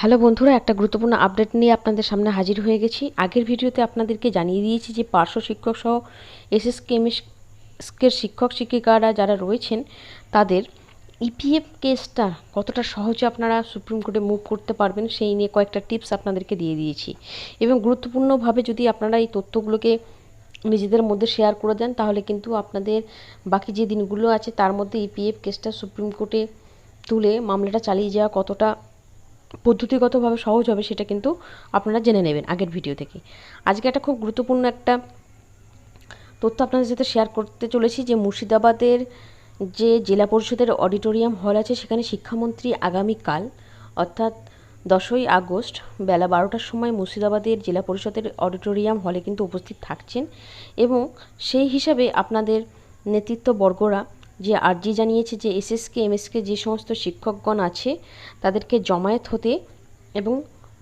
Hello বন্ধুরা, একটা গুরুত্বপূর্ণ আপডেট নিয়ে আপনাদের সামনে হাজির হয়ে গেছি। আগের ভিডিওতে আপনাদেরকে জানিয়ে দিয়েছি যে পার্শ্ব শিক্ষক সহ এসএস কেমিস্কের শিক্ষক শিক্ষিকারা যারা রয়েছেন, তাদের ইপিএফ কেসটা কতটা সহজে আপনারা সুপ্রিম কোর্টে মুভ করতে পারবেন সেই নিয়ে কয়েকটা টিপস আপনাদেরকে দিয়ে দিয়েছি। এবং গুরুত্বপূর্ণভাবে যদি আপনারা এই তথ্যগুলোকে নিজেদের মধ্যে শেয়ার করে দেন, তাহলে কিন্তু আপনাদের বাকি যে দিনগুলো আছে, তার মধ্যে ইপিএফ কেসটা সুপ্রিম কোর্টে তুলে মামলাটা চালিয়ে যাওয়া কতটা পদ্ধতিগতভাবে সহজ হবে সেটা কিন্তু আপনারা জেনে নেবেন আগের ভিডিও থেকে। আজকে একটা খুব গুরুত্বপূর্ণ একটা তথ্য আপনাদের সাথে শেয়ার করতে চলেছি যে মুর্শিদাবাদের যে জেলা পরিষদের অডিটোরিয়াম হল আছে, সেখানে শিক্ষামন্ত্রী আগামীকাল, অর্থাৎ দশই আগস্ট বেলা বারোটার সময় মুর্শিদাবাদের জেলা পরিষদের অডিটোরিয়াম হলে কিন্তু উপস্থিত থাকছেন এবং সেই হিসাবে আপনাদের নেতৃত্ববর্গরা যে আর্জি জানিয়েছে যে এসএসকে, এমএসকে যে সমস্ত শিক্ষকগণ আছে, তাদেরকে জমায়েত হতে এবং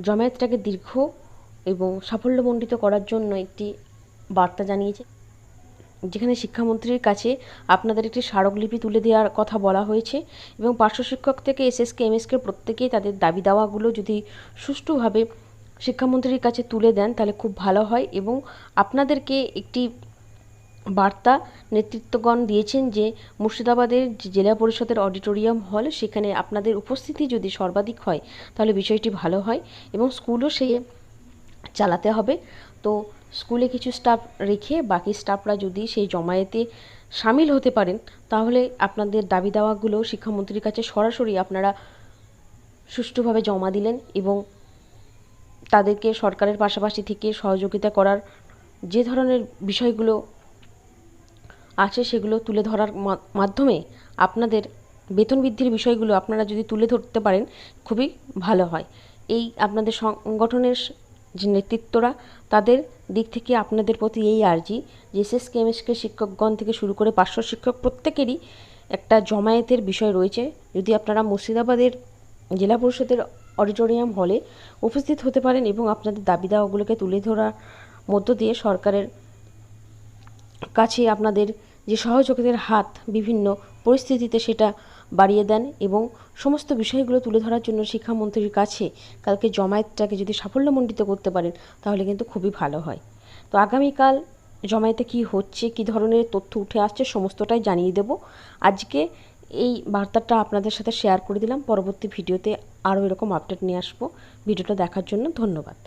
জমায়েতটাকে দীর্ঘ এবং সাফল্যমণ্ডিত করার জন্য একটি বার্তা জানিয়েছে, যেখানে শিক্ষামন্ত্রীর কাছে আপনাদের একটি স্মারকলিপি তুলে দেওয়ার কথা বলা হয়েছে এবং পার্শ্ব শিক্ষক থেকে এসএসকে, এমএসকে প্রত্যেকেই তাদের দাবি দাওয়াগুলো যদি সুষ্ঠুভাবে শিক্ষামন্ত্রীর কাছে তুলে দেন, তাহলে খুব ভালো হয় এবং আপনাদেরকে একটি বার্তা নেতৃত্বগণ দিয়েছেন যে মুর্শিদাবাদের জেলা পরিষদের অডিটোরিয়াম হল, সেখানে আপনাদের উপস্থিতি যদি সর্বাধিক হয়, তাহলে বিষয়টি ভালো হয় এবং স্কুলও সে চালাতে হবে। তো স্কুলে কিছু স্টাফ রেখে বাকি স্টাফরা যদি সেই জমায়েতে সামিল হতে পারেন, তাহলে আপনাদের দাবি দাওয়াগুলো শিক্ষামন্ত্রীর কাছে সরাসরি আপনারা সুষ্ঠুভাবে জমা দিলেন এবং তাদেরকে সরকারের পাশাপাশি থেকে সহযোগিতা করার যে ধরনের বিষয়গুলো আছে সেগুলো তুলে ধরার মাধ্যমে আপনাদের বেতন বৃদ্ধির বিষয়গুলো আপনারা যদি তুলে ধরতে পারেন, খুবই ভালো হয়। এই আপনাদের সংগঠনের যে নেতৃত্বরা, তাদের দিক থেকে আপনাদের প্রতি এই আর্জি যে এস কেমএসকে শিক্ষকগণ থেকে শুরু করে পার্শ্ব শিক্ষক প্রত্যেকেরই একটা জমায়েতের বিষয় রয়েছে। যদি আপনারা মুর্শিদাবাদের জেলা পরিষদের অডিটোরিয়াম হলে উপস্থিত হতে পারেন এবং আপনাদের দাবি দাওয়াগুলোকে তুলে ধরার মধ্য দিয়ে সরকারের কাছে আপনাদের যে সহযোগীদের হাত বিভিন্ন পরিস্থিতিতে সেটা বাড়িয়ে দেন এবং সমস্ত বিষয়গুলো তুলে ধরার জন্য শিক্ষামন্ত্রীর কাছে কালকে জমায়েতটাকে যদি সাফল্যমণ্ডিত করতে পারেন, তাহলে কিন্তু খুবই ভালো হয়। তো আগামীকাল জমায়েতে কি হচ্ছে, কি ধরনের তথ্য উঠে আসছে সমস্তটাই জানিয়ে দেব। আজকে এই বার্তাটা আপনাদের সাথে শেয়ার করে দিলাম। পরবর্তী ভিডিওতে আরও এরকম আপডেট নিয়ে আসব। ভিডিওটা দেখার জন্য ধন্যবাদ।